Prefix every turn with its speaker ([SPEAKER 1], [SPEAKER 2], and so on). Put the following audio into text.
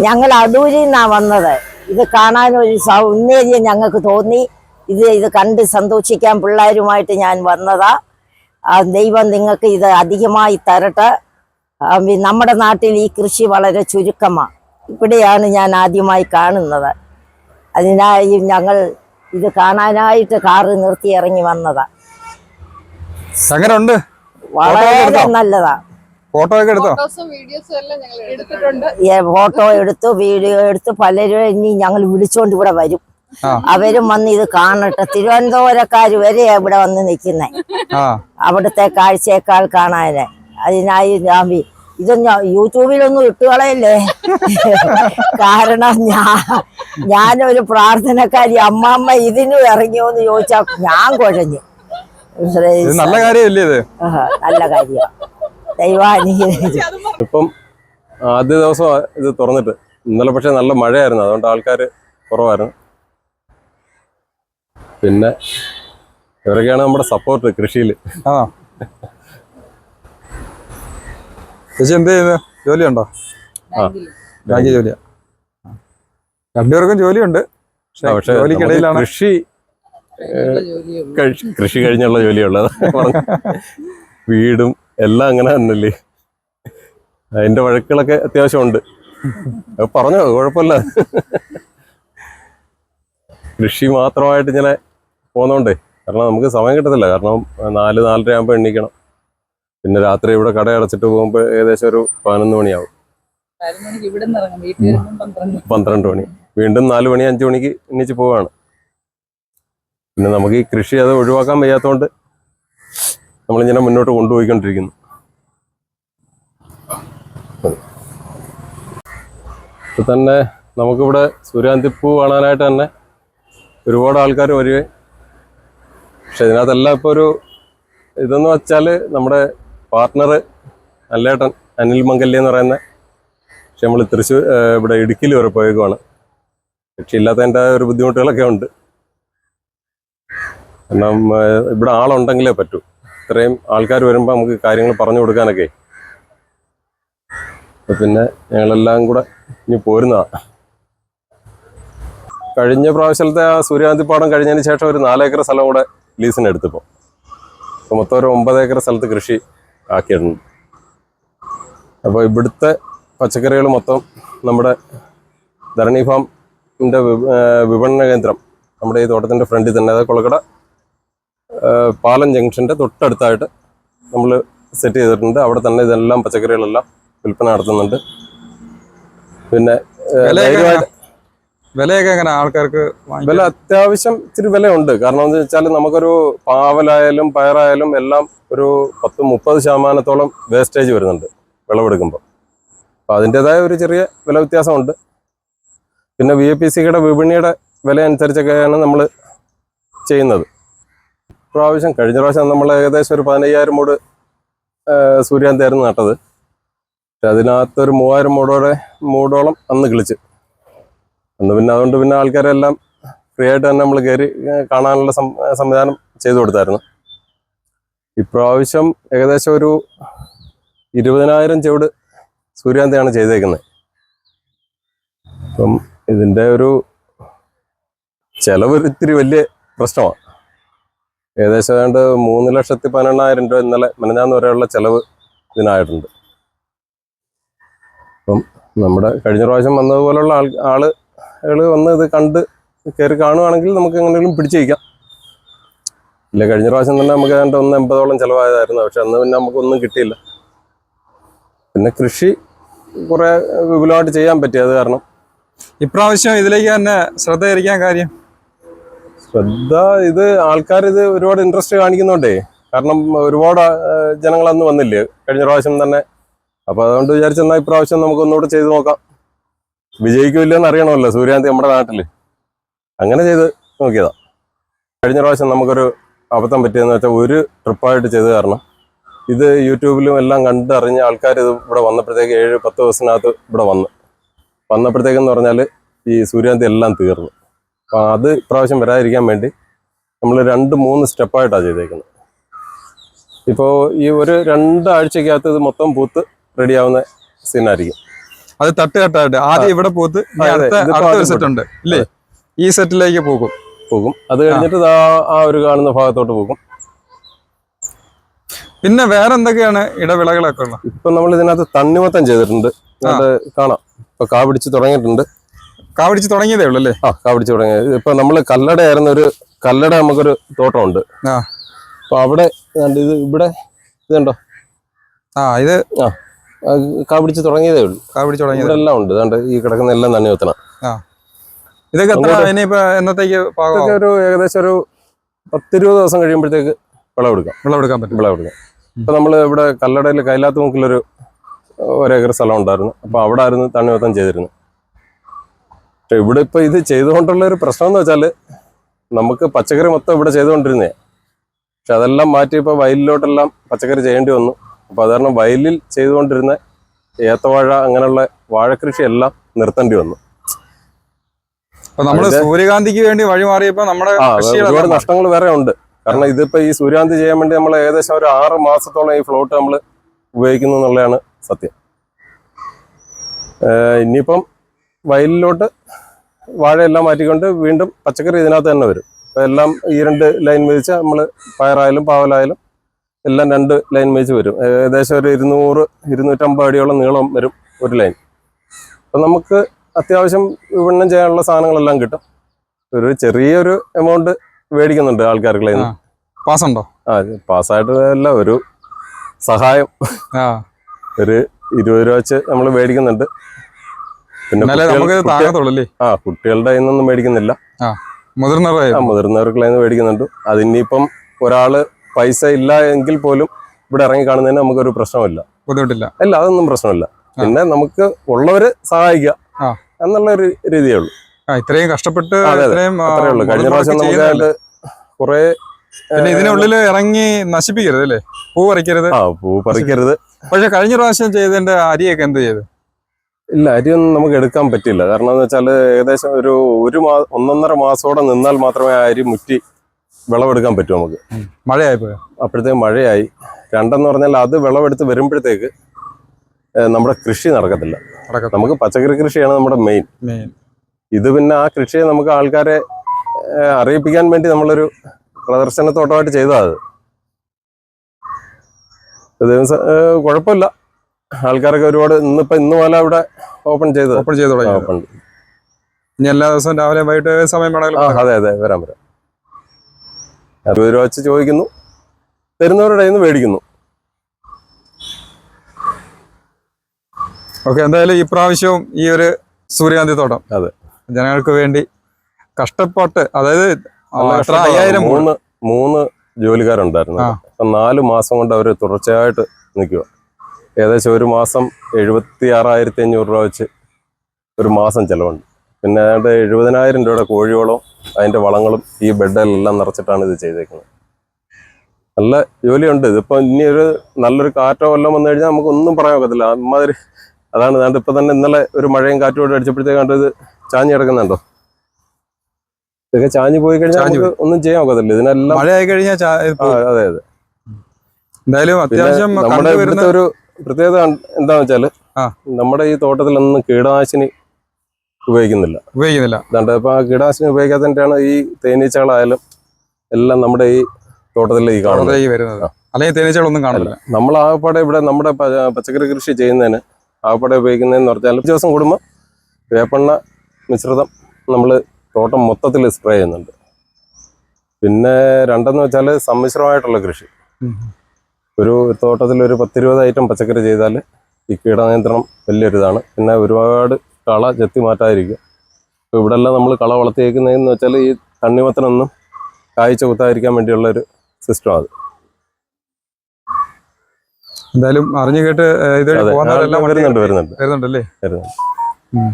[SPEAKER 1] ഞങ്ങൾ അടൂരിൽ നിന്നാണ് വന്നത്. ഇത് കാണാനൊരു സൗന്ദര്യം ഞങ്ങൾക്ക് തോന്നി. ഇത് ഇത് കണ്ട് സന്തോഷിക്കാൻ പിള്ളേരുമായിട്ട് ഞാൻ വന്നതാ. ആ, ദൈവം നിങ്ങൾക്ക് ഇത് അധികമായി തരട്ടെ. നമ്മുടെ നാട്ടിൽ ഈ കൃഷി വളരെ ചുരുക്കമാണ് ഇവിടെയാണ് ഞാൻ ആദ്യമായി കാണുന്നത്. അതിനായി ഞങ്ങൾ ഇത് കാണാനായിട്ട് കാറ് നിർത്തി ഇറങ്ങി വന്നതാ. വളരെ
[SPEAKER 2] എടുത്തോ? ഫോട്ടോ ഒക്കെ എടുത്തോ?
[SPEAKER 3] ഫോട്ടോസും വീഡിയോസും എല്ലാം ഞങ്ങൾ എടുത്തിട്ടുണ്ട്.
[SPEAKER 1] ഫോട്ടോ എടുത്തു വീഡിയോ എടുത്തു പലരും ഇനി ഞങ്ങൾ വിളിച്ചോണ്ട് ഇവിടെ വരും. അവരും വന്ന് ഇത് കാണട്ടെ. തിരുവനന്തപുരക്കാർ വരെ ഇവിടെ വന്ന് നിൽക്കുന്നേ. അവിടുത്തെ കാഴ്ചയേക്കാൾ കാണാനെ. അതിനായി ഞാൻ ഇതൊന്നും ഇത് യൂട്യൂബിലൊന്നും ഇട്ടുകളയല്ലേ കാരണം ഞാൻ ഞാനൊരു പ്രാർത്ഥനക്കാരി. അമ്മാമ്മ ഇതിനും ഇറങ്ങിയോ എന്ന് ചോദിച്ചാൽ ഞാൻ കുഴഞ്ഞു.
[SPEAKER 2] നല്ല കാര്യമല്ലേ ഇത്?
[SPEAKER 1] നല്ല കാര്യമാണ് ദൈവാനുഗ്രഹിച്ചു
[SPEAKER 4] ഇപ്പം ആദ്യ ദിവസം ഇത് തുറന്നിട്ട് ഇന്നലെ പക്ഷെ നല്ല മഴയായിരുന്നു. അതുകൊണ്ട് ആൾക്കാർ കുറവായിരുന്നു. പിന്നെ ഇവരൊക്കെയാണ് നമ്മുടെ സപ്പോർട്ട് കൃഷിയിൽ
[SPEAKER 2] ആ. ചേച്ചി എന്ത് ചെയ്യുന്നു? ജോലിയുണ്ടോ? ബാങ്ക് ജോലിയാ. ആ. രണ്ടുപേർക്കും ജോലിയുണ്ട്. പക്ഷെ
[SPEAKER 4] പക്ഷെ
[SPEAKER 2] ജോലിക്കിടയിലാണ്.
[SPEAKER 4] കൃഷി കൃഷി കഴിഞ്ഞുള്ള ജോലിയുള്ളത് വീടും എല്ലാം അങ്ങനെ തന്നെയല്ലേ? അതിന്റെ വഴക്കുകളൊക്കെ അത്യാവശ്യം ഉണ്ട്. പറഞ്ഞോ കുഴപ്പമില്ല. കൃഷി മാത്രമായിട്ട് ഇങ്ങനെ പോകുന്നോണ്ടേ കാരണം നമുക്ക് സമയം കിട്ടത്തില്ല. കാരണം നാല് നാലര ആകുമ്പോൾ എണ്ണീക്കണം. പിന്നെ രാത്രി ഇവിടെ കട അടച്ചിട്ട് പോകുമ്പോൾ ഏകദേശം ഒരു പതിനൊന്ന് മണിയാവും.
[SPEAKER 3] പന്ത്രണ്ട്
[SPEAKER 4] പന്ത്രണ്ട് മണി. വീണ്ടും നാല് മണി അഞ്ചു മണിക്ക് എണീച്ച് പോവാണ്. പിന്നെ നമുക്ക് ഈ കൃഷി അത് ഒഴിവാക്കാൻ വയ്യാത്തതുകൊണ്ട് നമ്മളിങ്ങനെ മുന്നോട്ട് കൊണ്ടുപോയിക്കൊണ്ടിരിക്കുന്നു. ഇപ്പം തന്നെ നമുക്കിവിടെ സൂര്യാന്തിപ്പൂ കാണാനായിട്ട് തന്നെ ഒരുപാട് ആൾക്കാർ വരുവേ പക്ഷെ ഇതിനകത്തെല്ലാം ഇപ്പോൾ ഒരു ഇതെന്ന് വെച്ചാൽ നമ്മുടെ പാർട്ട്ണർ അല്ലേട്ടൻ അനിൽ മംഗല്യ എന്ന് പറയുന്ന പക്ഷെ നമ്മൾ തൃശ്ശൂർ ഇവിടെ ഇടുക്കിയിൽ വരെ പോയേക്കുവാണ്. രക്ഷയില്ലാത്തതിന്റെ ഒരു ബുദ്ധിമുട്ടുകളൊക്കെ ഉണ്ട്. കാരണം ഇവിടെ ആളുണ്ടെങ്കിലേ പറ്റൂ. ഇത്രയും ആൾക്കാർ വരുമ്പോൾ നമുക്ക് കാര്യങ്ങൾ പറഞ്ഞു കൊടുക്കാനൊക്കെ. പിന്നെ ഞങ്ങളെല്ലാം കൂടെ ഇനി പോരുന്നതാ കഴിഞ്ഞ പ്രാവശ്യത്തെ ആ സൂര്യകാന്തി പാടം കഴിഞ്ഞതിന് ശേഷം ഒരു നാലേക്കർ സ്ഥലം കൂടെ ലീസിന് എടുത്തിപ്പോൾ അപ്പോൾ മൊത്തം ഒരു ഒമ്പത് ഏക്കർ സ്ഥലത്ത് കൃഷി ആക്കിയിട്ടുണ്ട് അപ്പോൾ ഇവിടുത്തെ പച്ചക്കറികൾ മൊത്തം നമ്മുടെ ധരണി ഫാമിന്റെ വിപണന കേന്ദ്രം നമ്മുടെ ഈ തോട്ടത്തിന്റെ ഫ്രണ്ടിൽ തന്നെ അതായത് കൊളക്കട പാലം ജംഗ്ഷന്റെ തൊട്ടടുത്തായിട്ട് നമ്മൾ സെറ്റ് ചെയ്തിട്ടുണ്ട്. അവിടെ തന്നെ ഇതെല്ലാം പച്ചക്കറികളെല്ലാം വിൽപ്പന നടത്തുന്നുണ്ട്. പിന്നെ
[SPEAKER 2] വിലയൊക്കെ എങ്ങനെ? ആൾക്കാർക്ക്?
[SPEAKER 4] വില അത്യാവശ്യം ഇച്ചിരി വിലയുണ്ട്. കാരണം എന്ന് വെച്ചാൽ നമുക്കൊരു പാവലായാലും പയറായാലും എല്ലാം ഒരു പത്ത് മുപ്പത് ശതമാനത്തോളം വേസ്റ്റേജ് വരുന്നുണ്ട് വിളവെടുക്കുമ്പോൾ. അപ്പം അതിന്റെതായ ഒരു ചെറിയ വില വ്യത്യാസമുണ്ട്. പിന്നെ വി എ പി സിയുടെ വിപണിയുടെ വില അനുസരിച്ചൊക്കെയാണ് നമ്മൾ ചെയ്യുന്നത്. പ്രാവശ്യം കഴിഞ്ഞ പ്രാവശ്യം നമ്മൾ ഏകദേശം ഒരു പതിനയ്യായിരം മൂട് സൂര്യാന്തായിരുന്നു നട്ടത്. പക്ഷെ അതിനകത്തൊരു മൂവായിരം മൂടോടെ മൂടോളം അന്ന് കിളിച്ച്. അന്ന് പിന്നെ അതുകൊണ്ട് പിന്നെ ആൾക്കാരെല്ലാം ഫ്രീ ആയിട്ട് തന്നെ നമ്മൾ കയറി കാണാനുള്ള സംവിധാനം ചെയ്തു കൊടുത്തായിരുന്നു. ഇപ്രാവശ്യം ഏകദേശം ഒരു ഇരുപതിനായിരം ചുവട് സൂര്യാന്തിയാണ് ചെയ്തേക്കുന്നത്. അപ്പം ഇതിന്റെ ഒരു ചിലവ് ഇത്തിരി വലിയ പ്രശ്നമാണ്. ഏകദേശം ഏതാണ്ട് മൂന്ന് ലക്ഷത്തി പതിനെണ്ണായിരം രൂപ ഇന്നലെ മെനഞ്ഞാന്ന് വരെയുള്ള ചെലവ് ഇതിനായിട്ടുണ്ട്. അപ്പം നമ്മുടെ കഴിഞ്ഞ പ്രാവശ്യം വന്നതുപോലുള്ള ആൾ ആൾ വന്ന് ഇത് കണ്ട് കയറി കാണുവാണെങ്കിൽ നമുക്ക് എങ്ങനെയെങ്കിലും പിടിച്ചേക്കാം ഇല്ല കഴിഞ്ഞ പ്രാവശ്യം തന്നെ നമുക്ക് ഏതാണ്ട് ഒന്ന് എൺപതോളം ചിലവായതായിരുന്നു. പക്ഷെ അന്ന് പിന്നെ നമുക്കൊന്നും കിട്ടിയില്ല. പിന്നെ കൃഷി കുറെ വിപുലമായിട്ട് ചെയ്യാൻ പറ്റി അത് കാരണം.
[SPEAKER 2] ഇപ്രാവശ്യം ഇതിലേക്ക് തന്നെ ശ്രദ്ധ കാര്യം?
[SPEAKER 4] ശ്രദ്ധ ഇത് ആൾക്കാർ ഇത് ഒരുപാട് ഇൻട്രസ്റ്റ് കാണിക്കുന്നുണ്ടേ. കാരണം ഒരുപാട് ജനങ്ങൾ അന്ന് വന്നില്ലേ? കഴിഞ്ഞ പ്രാവശ്യം തന്നെ. അപ്പൊ അതുകൊണ്ട് വിചാരിച്ചെന്നാ ഇപ്രാവശ്യം നമുക്ക് ഒന്നുകൂടെ ചെയ്തു നോക്കാം. വിജയിക്കില്ലെന്ന് അറിയണമല്ലോ സൂര്യാന്തി നമ്മുടെ നാട്ടിൽ. അങ്ങനെ ചെയ്ത് നോക്കിയതാ. കഴിഞ്ഞ പ്രാവശ്യം നമുക്കൊരു അബദ്ധം പറ്റിയെന്ന് വെച്ചാൽ ഒരു ട്രിപ്പായിട്ട് ചെയ്ത് കാരണം ഇത് യൂട്യൂബിലും എല്ലാം കണ്ടറിഞ്ഞ ആൾക്കാർ ഇത് ഇവിടെ വന്നപ്പോഴത്തേക്ക് ഏഴ് പത്ത് ദിവസത്തിനകത്ത് ഇവിടെ വന്ന്. വന്നപ്പോഴത്തേക്കെന്ന് പറഞ്ഞാൽ ഈ സൂര്യാന്തി എല്ലാം തീർന്നു. അത് ഇപ്രാവശ്യം വരാതിരിക്കാൻ വേണ്ടി നമ്മൾ രണ്ട് മൂന്ന് സ്റ്റെപ്പായിട്ടാണ് ചെയ്തേക്കുന്നത് ഇപ്പോൾ ഈ ഒരു രണ്ടാഴ്ചക്കകത്ത് ഇത് മൊത്തം പൂത്ത് റെഡിയാവുന്ന സീനായിരിക്കും
[SPEAKER 2] അത് തട്ട് തട്ടായിട്ട് ആദ്യം ഇവിടെ പൂത്ത് സെറ്റ് ഉണ്ട്. ഇല്ലേ? ഈ സെറ്റിലേക്ക് പോകും.
[SPEAKER 4] പോകും. അത് കഴിഞ്ഞിട്ട് ആ ഒരു കാണുന്ന ഭാഗത്തോട്ട് പോകും.
[SPEAKER 2] പിന്നെ വേറെ എന്തൊക്കെയാണ് ഇടവിളകളൊക്കെ ഉള്ളത്?
[SPEAKER 4] ഇപ്പൊ നമ്മൾ ഇതിനകത്ത് തണ്ണിമത്തം ചെയ്തിട്ടുണ്ട്. കാണാം. ഇപ്പൊ കാ പിടിച്ച് തുടങ്ങിയിട്ടുണ്ട്.
[SPEAKER 2] കാവടിച്ച് തുടങ്ങിയതേ ഉള്ളൂ അല്ലേ
[SPEAKER 4] ആ കാവടിച്ച് തുടങ്ങിയത് ഇപ്പൊ നമ്മൾ കല്ലട ആയിരുന്ന ഒരു കല്ലട നമുക്കൊരു തോട്ടമുണ്ട്.
[SPEAKER 2] ആ.
[SPEAKER 4] അപ്പൊ അവിടെ ഇത് ഇവിടെ ഇതുണ്ടോ
[SPEAKER 2] ആ ഇത്
[SPEAKER 4] ആ കാവടിച്ച് തുടങ്ങിയതേ ഉള്ളൂ.
[SPEAKER 2] കാവടിച്ച് തുടങ്ങിയത്
[SPEAKER 4] എല്ലാം ഉണ്ട്. ഇതാണ്ട് ഈ കിടക്കുന്ന എല്ലാം തന്നെ വെത്തണം.
[SPEAKER 2] ആ. ഇതൊക്കെ ഇനിയിപ്പോ എന്നത്തേക്ക്
[SPEAKER 4] ഇതൊക്കെ ഒരു ഏകദേശം ഒരു പത്തിരുപത് ദിവസം കഴിയുമ്പോഴത്തേക്ക് വിളവെടുക്കാം
[SPEAKER 2] വിളവെടുക്കാൻ പറ്റും.
[SPEAKER 4] വിളവെടുക്കാം ഇപ്പൊ നമ്മൾ ഇവിടെ കല്ലടയിൽ കൈലാത്ത് മുക്കിലൊരു ഒരേക്കർ സ്ഥലം ഉണ്ടായിരുന്നു. അപ്പൊ അവിടെ ആയിരുന്നു തണ്ണിമത്തം ചെയ്തിരുന്നത്. പക്ഷെ ഇവിടെ ഇപ്പൊ ഇത് ചെയ്തുകൊണ്ടുള്ള ഒരു പ്രശ്നം എന്ന് വെച്ചാൽ നമുക്ക് പച്ചക്കറി മൊത്തം ഇവിടെ ചെയ്തുകൊണ്ടിരുന്നേ. പക്ഷെ അതെല്ലാം മാറ്റി ഇപ്പൊ വയലിലോട്ടെല്ലാം പച്ചക്കറി ചെയ്യേണ്ടി വന്നു. അപ്പൊ അത് കാരണം വയലിൽ ചെയ്തുകൊണ്ടിരുന്ന ഏത്തവാഴ അങ്ങനെയുള്ള വാഴക്കൃഷി എല്ലാം നിർത്തേണ്ടി വന്നു. നമ്മൾ
[SPEAKER 2] സൂര്യകാന്തിക്ക് വേണ്ടി വഴി മാറിയപ്പോ നമ്മുടെ
[SPEAKER 4] ഒരുപാട് നഷ്ടങ്ങൾ വേറെ ഉണ്ട്. കാരണം ഇതിപ്പോ ഈ സൂര്യകാന്തി ചെയ്യാൻ വേണ്ടി നമ്മൾ ഏകദേശം ഒരു ആറ് മാസത്തോളം ഈ ഫ്ലോട്ട് നമ്മൾ ഉപയോഗിക്കുന്നു എന്നുള്ളതാണ് സത്യം. ഇനിയിപ്പം വയലിലോട്ട് വാഴയെല്ലാം മാറ്റിക്കൊണ്ട് വീണ്ടും പച്ചക്കറി ഇതിനകത്ത് തന്നെ വരും. അപ്പോൾ എല്ലാം ഈ രണ്ട് ലൈൻ മേടിച്ച് നമ്മൾ പയറായാലും പാവലായാലും എല്ലാം രണ്ട് ലൈൻ മേടിച്ച് വരും. ഏകദേശം ഒരു ഇരുന്നൂറ് ഇരുന്നൂറ്റമ്പത് അടിയോളം നീളം വരും ഒരു ലൈൻ. അപ്പം നമുക്ക് അത്യാവശ്യം വിപണനം ചെയ്യാനുള്ള സാധനങ്ങളെല്ലാം കിട്ടും. ഒരു ചെറിയൊരു എമൗണ്ട് മേടിക്കുന്നുണ്ട് ആൾക്കാർക്ക്.
[SPEAKER 2] പാസ് ഉണ്ടോ
[SPEAKER 4] ആ പാസ്സായിട്ട് അല്ല ഒരു സഹായം. ഒരു ഇരുപത് രൂപ വെച്ച് നമ്മൾ മേടിക്കുന്നുണ്ട്. പിന്നെ
[SPEAKER 2] നമുക്ക് താങ്ങത്തുള്ളൂ
[SPEAKER 4] ആ കുട്ടികളുടെ കയ്യിൽ നിന്നൊന്നും മേടിക്കുന്നില്ല.
[SPEAKER 2] മുതിർന്നവരുടെ
[SPEAKER 4] മുതിർന്നവർക്ക് നിന്ന് മേടിക്കുന്നുണ്ട്. അതിനിപ്പം ഒരാൾ പൈസ ഇല്ല എങ്കിൽ പോലും ഇവിടെ ഇറങ്ങി കാണുന്നതിന് നമുക്കൊരു പ്രശ്നമില്ല.
[SPEAKER 2] ബുദ്ധിമുട്ടില്ല.
[SPEAKER 4] അല്ല അതൊന്നും പ്രശ്നമില്ല. പിന്നെ നമുക്ക് ഉള്ളവര് സഹായിക്കുക എന്നുള്ള ഒരു രീതിയേ ഉള്ളൂ.
[SPEAKER 2] ഇത്രയും കഷ്ടപ്പെട്ട്
[SPEAKER 4] ഉള്ളൂ. കഴിഞ്ഞ പ്രാവശ്യം നമുക്ക് കുറെ
[SPEAKER 2] പിന്നെ ഇതിനുള്ളിൽ ഇറങ്ങി നശിപ്പിക്കരുത് അല്ലേ? പൂ പറിക്കരുത്.
[SPEAKER 4] ആ പൂ പറിക്കരുത്.
[SPEAKER 2] പക്ഷെ കഴിഞ്ഞ പ്രാവശ്യം ചെയ്തതിന്റെ അരിയൊക്കെ എന്ത് ചെയ്ത്?
[SPEAKER 4] ഇല്ല അരിയൊന്നും നമുക്ക് എടുക്കാൻ പറ്റില്ല കാരണം എന്ന് വെച്ചാൽ ഏകദേശം ഒരു ഒരു മാ ഒന്നൊന്നര മാസത്തോടെ നിന്നാൽ മാത്രമേ ആ അരി മുറ്റി വിളവെടുക്കാൻ പറ്റൂ നമുക്ക്.
[SPEAKER 2] മഴയായിപ്പോയോ?
[SPEAKER 4] അപ്പോഴത്തേക്ക് മഴയായി. രണ്ടെന്ന് പറഞ്ഞാൽ അത് വിളവെടുത്ത് വരുമ്പോഴത്തേക്ക് നമ്മുടെ കൃഷി നടക്കത്തില്ല. നമുക്ക് പച്ചക്കറി കൃഷിയാണ് നമ്മുടെ മെയിൻ ഇത് പിന്നെ ആ കൃഷിയെ നമുക്ക് ആൾക്കാരെ അറിയിപ്പിക്കാൻ വേണ്ടി നമ്മളൊരു പ്രദർശനത്തോട്ടമായിട്ട് ചെയ്താൽ അത്. കുഴപ്പമില്ല. ആൾക്കാരൊക്കെ ഒരുപാട് ഇന്നിപ്പോ ഇന്ന് പോലെ അവിടെ ഓപ്പൺ ചെയ്ത്
[SPEAKER 2] ഓപ്പൺ ചെയ്ത് തുടങ്ങി
[SPEAKER 4] ഓപ്പൺ.
[SPEAKER 2] ഇനി എല്ലാ ദിവസവും രാവിലെ വൈകിട്ട് ഏത് സമയം
[SPEAKER 4] ആ അതെ അതെ വരാൻ വരാം. അറുപത് രൂപ വെച്ച് ചോദിക്കുന്നു. തരുന്നവരുടെ കയ്യിൽ നിന്ന് മേടിക്കുന്നു.
[SPEAKER 2] ഓക്കെ എന്തായാലും ഈ പ്രാവശ്യവും ഈ ഒരു സൂര്യകാന്തി തോട്ടം
[SPEAKER 4] അതെ.
[SPEAKER 2] ജനങ്ങൾക്ക് വേണ്ടി കഷ്ടപ്പെട്ട് അതായത്. അയ്യായിരം
[SPEAKER 4] മൂന്ന് മൂന്ന് ജോലിക്കാരുണ്ടായിരുന്നു. നാല് മാസം കൊണ്ട് അവർ തുടർച്ചയായിട്ട് നിൽക്കുക ഏകദേശം ഒരു മാസം എഴുപത്തി ആറായിരത്തി അഞ്ഞൂറ് രൂപ വെച്ച് ഒരു മാസം ചിലവുണ്ട്. പിന്നെ ഏതാണ്ട് എഴുപതിനായിരം രൂപയുടെ കോഴിയോളം അതിന്റെ വളങ്ങളും ഈ ബെഡിലെല്ലാം നിറച്ചിട്ടാണ് ഇത് ചെയ്തേക്കുന്നത്. നല്ല ജോലിയുണ്ട്. ഇതിപ്പോൾ ഇനി ഒരു നല്ലൊരു കാറ്റോ വല്ലതും വന്നു കഴിഞ്ഞാൽ നമുക്കൊന്നും പറയാൻ ഒക്കത്തില്ല. അമ്മാതിരി അതാണ്. ഇതാണ്ട് ഇപ്പം തന്നെ ഇന്നലെ ഒരു മഴയും കാറ്റും കൂടെ അടിച്ചപ്പോഴത്തേക്ക് ഇത് ചാഞ്ഞ് കിടക്കുന്നുണ്ടോ? ഇതൊക്കെ ചാഞ്ഞ് പോയി കഴിഞ്ഞാൽ നമുക്ക് ഒന്നും ചെയ്യാൻ ഒക്കത്തില്ല. ഇതിനെല്ലാം
[SPEAKER 2] മഴയായി കഴിഞ്ഞാൽ.
[SPEAKER 4] അതെ അതെ.
[SPEAKER 2] എന്തായാലും അത്യാവശ്യം
[SPEAKER 4] നമ്മുടെ ഇവിടുത്തെ ഒരു പ്രത്യേകത എന്താണെന്ന്
[SPEAKER 2] വെച്ചാൽ
[SPEAKER 4] നമ്മുടെ ഈ തോട്ടത്തിലൊന്നും കീടനാശിനി ഉപയോഗിക്കുന്നില്ല.
[SPEAKER 2] ഉപയോഗിക്കുന്നില്ല.
[SPEAKER 4] അതുകൊണ്ട് ഇപ്പൊ ആ കീടനാശിനി ഉപയോഗിക്കാത്തതിന്റെയാണ് ഈ തേനീച്ചകളായാലും എല്ലാം നമ്മുടെ ഈ തോട്ടത്തിലേക്ക് കാണുന്നത്.
[SPEAKER 2] വരുന്നത്. അല്ലെങ്കിൽ തേനീച്ചകളൊന്നും കാണില്ല
[SPEAKER 4] നമ്മൾ ആകപ്പാടെ ഇവിടെ നമ്മുടെ പച്ചക്കറി കൃഷി ചെയ്യുന്നതിന് ആകപ്പാടെ ഉപയോഗിക്കുന്നതെന്ന് പറഞ്ഞാൽ അല്പ ദിവസം കൂടുമ്പോൾ വേപ്പെണ്ണ മിശ്രിതം നമ്മൾ തോട്ടം മൊത്തത്തിൽ സ്പ്രേ ചെയ്യുന്നുണ്ട്. പിന്നെ രണ്ടെന്ന് വെച്ചാൽ സമ്മിശ്രമായിട്ടുള്ള കൃഷി. ഒരു തോട്ടത്തിൽ ഒരു പത്തിരുപത് ഐറ്റം പച്ചക്കറി ചെയ്താൽ ഈ കീടനിയന്ത്രണം വലിയൊരിതാണ്. പിന്നെ ഒരുപാട് കള ചെത്തി മാറ്റാതിരിക്കുക. ഇപ്പോൾ ഇവിടെ എല്ലാം നമ്മൾ കള വളർത്തിയേക്കുന്നതെന്ന് വെച്ചാൽ ഈ തണ്ണിമത്തനൊന്നും കായ്ച്ച കുത്താതിരിക്കാൻ വേണ്ടിയുള്ള ഒരു സിസ്റ്റം അത്.
[SPEAKER 2] എന്തായാലും അറിഞ്ഞു കേട്ട് ഇത്
[SPEAKER 4] വരുന്നുണ്ട് വരുന്നുണ്ട്.
[SPEAKER 2] വരുന്നുണ്ടല്ലേ?
[SPEAKER 4] വരുന്നുണ്ട്.
[SPEAKER 2] ഉം.